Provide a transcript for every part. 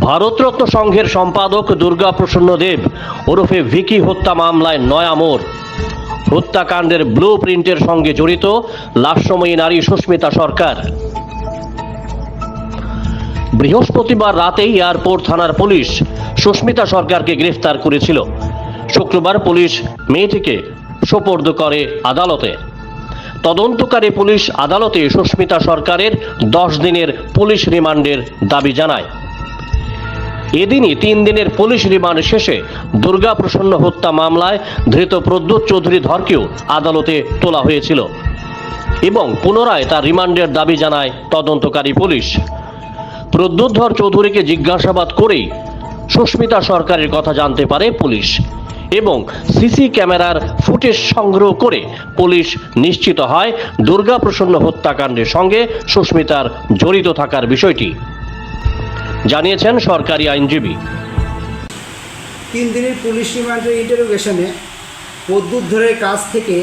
ভারতরত্ন সংঘের সম্পাদক দুর্গা প্রসন্ন দেব ওরফে ভিকি হত্যা মামলায় নয়া মোড় হত্যাকাণ্ডের ব্লু প্রিন্টের সঙ্গে জড়িত লাশময়ী নারী সুস্মিতা সরকার। বৃহস্পতিবার রাতেই এয়ারপোর্ট থানার পুলিশ সুস্মিতা সরকারকে গ্রেফতার করেছিল। শুক্রবার পুলিশ মেয়েটিকে সোপর্দ করে আদালতে। তদন্তকারী পুলিশ আদালতে সুস্মিতা সরকারের দশ দিনের পুলিশ রিমান্ডের দাবি জানায়। এদিনই তিন দিনের পুলিশ রিমান্ড শেষে দুর্গা প্রসন্ন হত্যা মামলায় ধৃত প্রদ্যুৎ চৌধুরী ধরকেও আদালতে তোলা হয়েছিল এবং পুনরায় তার রিমান্ডের দাবি জানায় তদন্তকারী পুলিশ। প্রদ্যুৎ ধর চৌধুরীকে জিজ্ঞাসাবাদ করেই সুস্মিতা সরকারের কথা জানতে পারে পুলিশ এবং সিসি ক্যামেরার ফুটেজ সংগ্রহ করে পুলিশ নিশ্চিত হয় দুর্গা প্রসন্ন হত্যাকাণ্ডের সঙ্গে সুস্মিতার জড়িত থাকার বিষয়টি। জানিয়েছেন সরকারি আইনজীবী। তিন দিনের পুলিশ রিমান্ডের ইন্টারোগেশনে প্রদ্যুৎ ধরের কাছ থেকে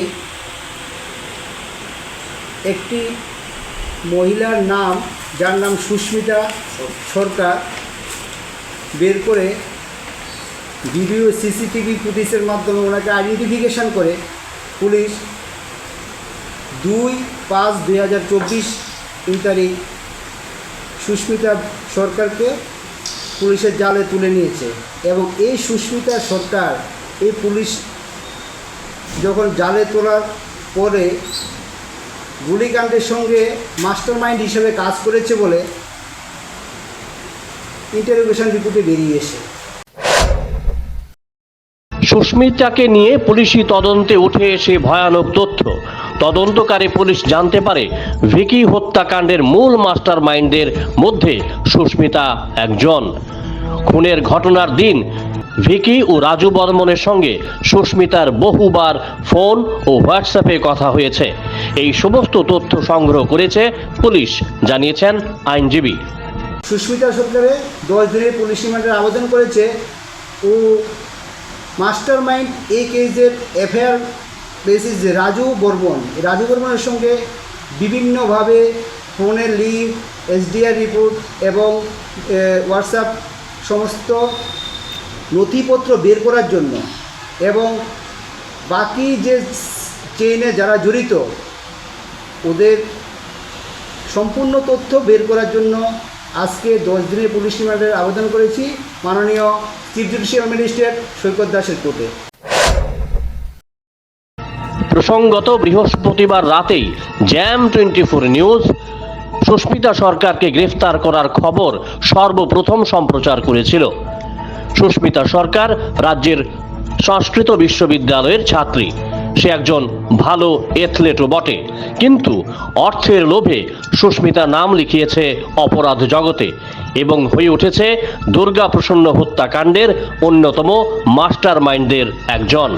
একটি মহিলার নাম, যার নাম সুস্মিতা সরকার, বের করে ভিডিও সিসিটিভি ফুটেজের মাধ্যমে ওনাকে আইডেন্টিফিকেশান করে। পুলিশ দুই পাঁচ দুই হাজার চব্বিশ তিন তারিখ সুস্মিতা সরকারকে পুলিশের জালে তুলে নিয়েছে এবং এই সুস্মিতা সরকার, এই পুলিশ যখন জালে তোলার পরে গুলিকাণ্ডের সঙ্গে মাস্টার মাইন্ড হিসেবে কাজ করেছে বলে ইন্টারোগেশন রিপোর্টে বেরিয়ে এসে। সুস্মিতাকে নিয়ে পুলিশি তদন্তে উঠে এসে ভয়ানক তথ্য। তদন্তকারী পুলিশ জানতে পারে ভিকি হত্যাকাণ্ডের মূল মাস্টার মাইন্ডের মধ্যে সুস্মিতা একজন। খুনের ঘটনার দিন ভিকি ও রাজু বর্মনের সঙ্গে সুস্মিতার বহুবার ফোন ও হোয়াটসঅ্যাপে কথা হয়েছে। এই সমস্ত তথ্য সংগ্রহ করেছে পুলিশ, জানিয়েছেন আইনজীবী। সুস্মিতা সরকারে দশ দিনের পুলিশ রিমান্ডের আবেদন করেছে ও মাস্টার মাইন্ড এই কেসের এফআইআর যে রাজু বর্মন। রাজু বর্মনের সঙ্গে বিভিন্নভাবে ফোনের লিঙ্ক, এসডিআর রিপোর্ট এবং হোয়াটসঅ্যাপ সমস্ত নথিপত্র বের করার জন্য এবং বাকি যে চেইনে যারা জড়িত, ওদের সম্পূর্ণ তথ্য বের করার জন্য আজকে দশ দিনের পুলিশ রিমান্ডের আবেদন করেছি মাননীয় চিফ জুডিশিয়াল ম্যাজিস্ট্রেট সৈকত দাসের কোর্টে। প্রসঙ্গত বৃহস্পতিবার রাতেই Jam twenty four news, Susmita সরকারকে গ্রেফতার করার খবর সর্বপ্রথম সম্প্রচার করেছিল। সুস্মিতা সরকার রাজ্যের সংস্কৃত বিশ্ববিদ্যালয়ের ছাত্রী। সে একজন ভালো এথলেটও বটে। কিন্তু অর্থের লোভে সুস্মিতা নাম লিখিয়েছে অপরাধ জগতে এবং হয়ে উঠেছে দুর্গা প্রসন্ন হত্যাকাণ্ডের অন্যতম মাস্টার মাইন্ডদের একজন।